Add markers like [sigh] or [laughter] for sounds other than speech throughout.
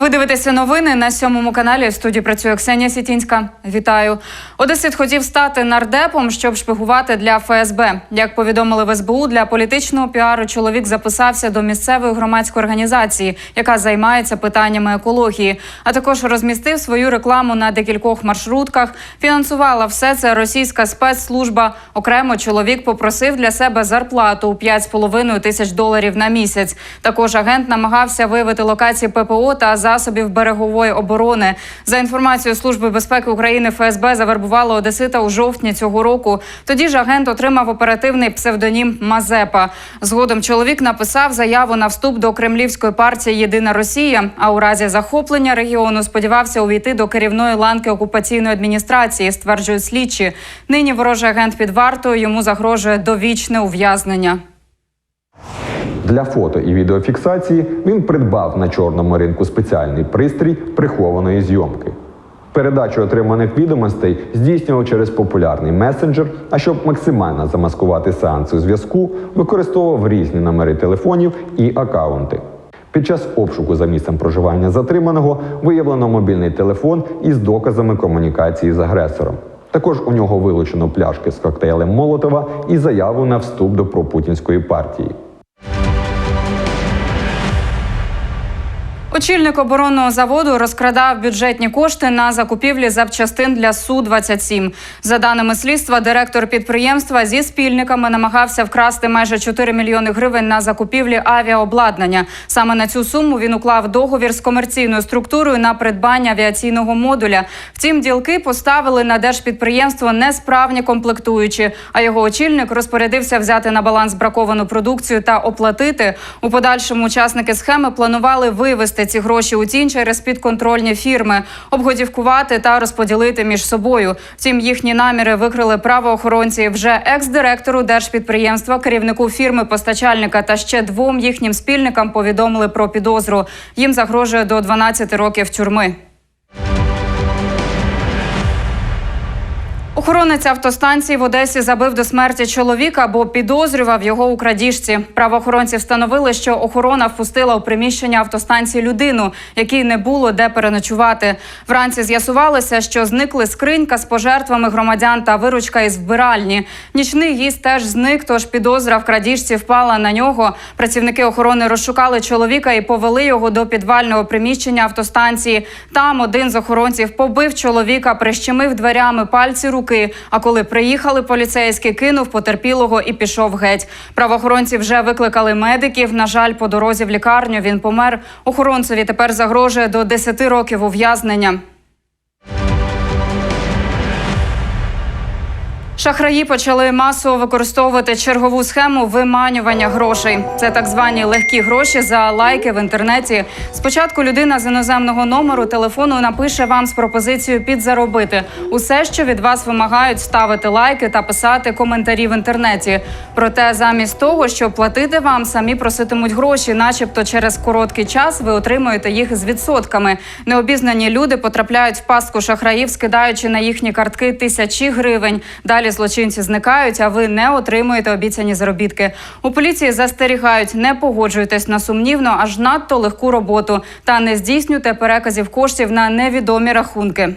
Ви дивитеся новини на сьомому каналі. В студії працює Ксенія Сітінська. Вітаю. Одесит хотів стати нардепом, щоб шпигувати для ФСБ. Як повідомили в СБУ, для політичного піару чоловік записався до місцевої громадської організації, яка займається питаннями екології. А також розмістив свою рекламу на декількох маршрутках. Фінансувала все це російська спецслужба. Окремо чоловік попросив для себе зарплату у 5,5 тисяч доларів на місяць. Також агент намагався виявити локації ППО та засобів берегової оборони. За інформацією Служби безпеки України, ФСБ завербувало Одесита у жовтні цього року. Тоді ж агент отримав оперативний псевдонім Мазепа. Згодом чоловік написав заяву на вступ до кремлівської партії Єдина Росія. А у разі захоплення регіону сподівався увійти до керівної ланки окупаційної адміністрації. Стверджують слідчі. Нині ворожий агент під вартою йому загрожує довічне ув'язнення. Для фото і відеофіксації він придбав на чорному ринку спеціальний пристрій прихованої зйомки. Передачу отриманих відомостей здійснював через популярний месенджер, а щоб максимально замаскувати сеанси зв'язку, використовував різні номери телефонів і акаунти. Під час обшуку за місцем проживання затриманого виявлено мобільний телефон із доказами комунікації з агресором. Також у нього вилучено пляшки з коктейлем Молотова і заяву на вступ до пропутінської партії. Очільник оборонного заводу розкрадав бюджетні кошти на закупівлі запчастин для су 27 За даними слідства, директор підприємства зі спільниками намагався вкрасти майже 4 мільйони гривень на закупівлі авіаобладнання. Саме на цю суму він уклав договір з комерційною структурою на придбання авіаційного модуля. Втім, ділки поставили на держпідприємство несправні комплектуючі. А його очільник розпорядився взяти на баланс браковану продукцію та оплатити. У подальшому учасники схеми планували вивести ці гроші у тінь через підконтрольні фірми, обгодівкувати та розподілити між собою. Втім, їхні наміри викрили правоохоронці. Вже екс-директору держпідприємства, керівнику фірми постачальника та ще двом їхнім спільникам повідомили про підозру. Їм загрожує до 12 років тюрми. Охоронець автостанції в Одесі забив до смерті чоловіка, бо підозрював його у крадіжці. Правоохоронці встановили, що охорона впустила у приміщення автостанції людину, якій не було де переночувати. Вранці з'ясувалося, що зникли скринька з пожертвами громадян та виручка із вбиральні. Нічний гість теж зник, тож підозра в крадіжці впала на нього. Працівники охорони розшукали чоловіка і повели його до підвального приміщення автостанції. Там один з охоронців побив чоловіка, прищемив дверями пальці руки. А коли приїхали, поліцейські кинув потерпілого і пішов геть. Правоохоронці вже викликали медиків. На жаль, по дорозі в лікарню він помер. Охоронцеві тепер загрожує до 10 років ув'язнення. Шахраї почали масово використовувати чергову схему виманювання грошей. Це так звані легкі гроші за лайки в інтернеті. Спочатку людина з іноземного номеру телефону напише вам з пропозицією підзаробити усе, що від вас вимагають, ставити лайки та писати коментарі в інтернеті. Проте, замість того, щоб платити вам, самі проситимуть гроші, начебто через короткий час ви отримуєте їх з відсотками. Необізнані люди потрапляють в пастку шахраїв, скидаючи на їхні картки тисячі гривень. Далі злочинці зникають, а ви не отримуєте обіцяні заробітки. У поліції застерігають, не погоджуйтесь на сумнівну, аж надто легку роботу та не здійснюйте переказів коштів на невідомі рахунки.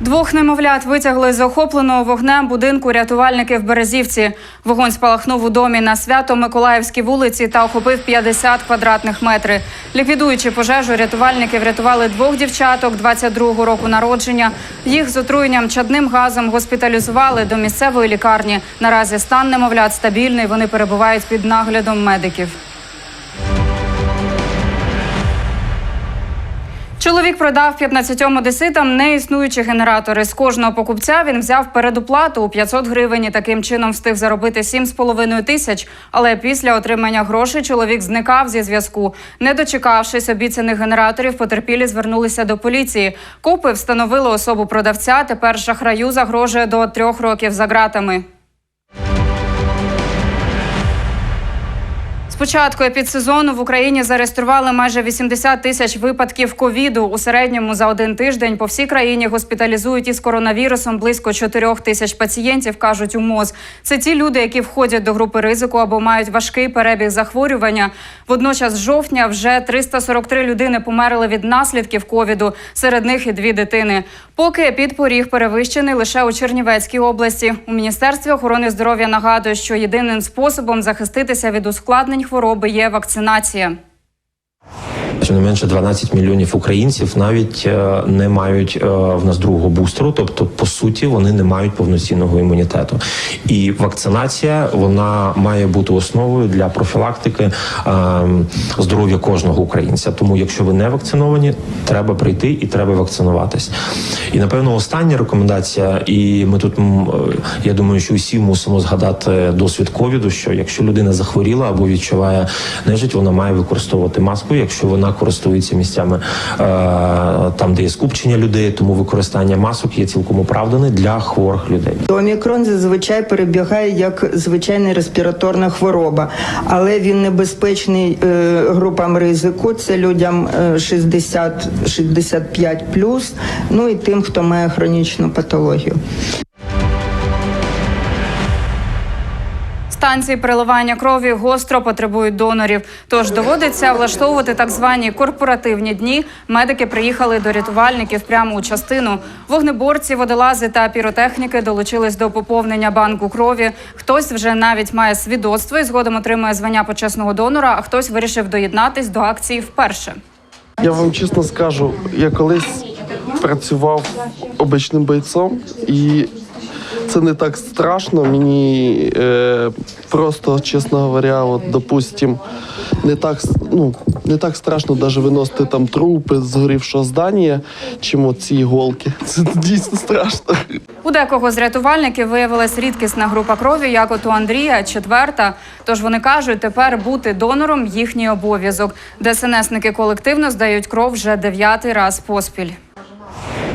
Двох немовлят витягли з охопленого вогнем будинку рятувальники в Березівці. Вогонь спалахнув у домі на свято Миколаївській вулиці та охопив 50 квадратних метрів. Ліквідуючи пожежу, рятувальники врятували двох дівчаток 22-го року народження. Їх з отруєнням чадним газом госпіталізували до місцевої лікарні. Наразі стан немовлят стабільний. Вони перебувають під наглядом медиків. Чоловік продав 15 одеситам неіснуючі генератори. З кожного покупця він взяв передоплату у 500 гривень і таким чином встиг заробити 7,5 тисяч. Але після отримання грошей чоловік зникав зі зв'язку. Не дочекавшись обіцяних генераторів, потерпілі звернулися до поліції. Копи встановили особу продавця. Тепер шахраю загрожує до трьох років за ґратами. Початку епідсезону в Україні зареєстрували майже 80 тисяч випадків ковіду. У середньому за один тиждень по всій країні госпіталізують із коронавірусом близько 4 тисяч пацієнтів, кажуть у МОЗ. Це ті люди, які входять до групи ризику або мають важкий перебіг захворювання. Водночас, з жовтня вже 343 людини померли від наслідків ковіду. Серед них і дві дитини. Поки епідпоріг перевищений лише у Чернівецькій області. У міністерстві охорони здоров'я нагадує, що єдиним способом захиститися від ускладнень хвороби є вакцинація. Щонайменше 12 мільйонів українців навіть е, не мають е, в нас другого бустеру, тобто по суті вони не мають повноцінного імунітету. І вакцинація вона має бути основою для профілактики е, здоров'я кожного українця. Тому, якщо ви не вакциновані, треба прийти і треба вакцинуватись. І напевно остання рекомендація, і ми тут я думаю, що всі мусимо згадати досвід ковіду, що якщо людина захворіла або відчуває нежить, вона має використовувати маску, якщо вона користується місцями е, там, де є скупчення людей, тому використання масок є цілком оправдане для хворих людей. Омікрон зазвичай перебігає як звичайна респіраторна хвороба, але він небезпечний е, групам ризику. Це людям е, 60-65+, ну і тим, хто має хронічну патологію. Станції переливання крові гостро потребують донорів. Тож доводиться влаштовувати так звані корпоративні дні. Медики приїхали до рятувальників прямо у частину. Вогнеборці, водолази та піротехніки долучились до поповнення банку крові. Хтось вже навіть має свідоцтво і згодом отримує звання почесного донора, а хтось вирішив доєднатись до акції вперше. Я вам чесно скажу, я колись працював обичним бойцом, і це не так страшно. Мені е, просто, чесно говоря, от, допустим, не так, ну, не так страшно навіть виносити там трупи згорівшого здання, чим оці іголки. [laughs] Це дійсно страшно. У декого з рятувальників виявилась рідкісна група крові, як от у Андрія, четверта. Тож вони кажуть, тепер бути донором їхній обов'язок. ДСНСники колективно здають кров вже дев'ятий раз поспіль.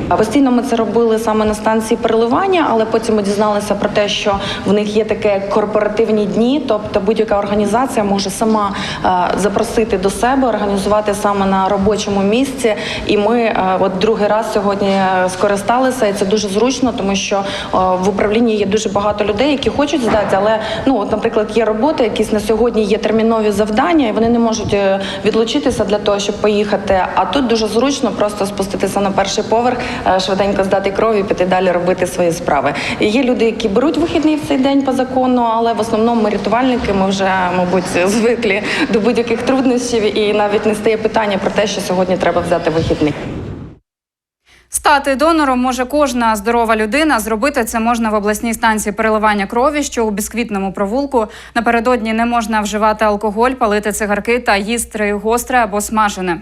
Постійно ми це робили саме на станції переливання, але потім ми дізналися про те, що в них є таке корпоративні дні, тобто будь-яка організація може сама е, запросити до себе, організувати саме на робочому місці. І ми е, от другий раз сьогодні е, скористалися, і це дуже зручно, тому що в управлінні є дуже багато людей, які хочуть здати, але ну от, наприклад, є роботи, якісь на сьогодні є термінові завдання, і вони не можуть відлучитися для того, щоб поїхати. А тут дуже зручно просто спуститися на перший поверх, швиденько здати кров і піти далі робити свої справи. І є люди, які беруть вихідний в цей день по закону, але в основному рятувальники, ми вже, мабуть, [laughs] звикли до будь-яких труднощів, і навіть не стає питання про те, що сьогодні треба взяти вихідний. Стати донором може кожна здорова людина. Зробити це можна в обласній станції переливання крові, що у бісквітному провулку. Напередодні не можна вживати алкоголь, палити цигарки та їсти гостре або смажене.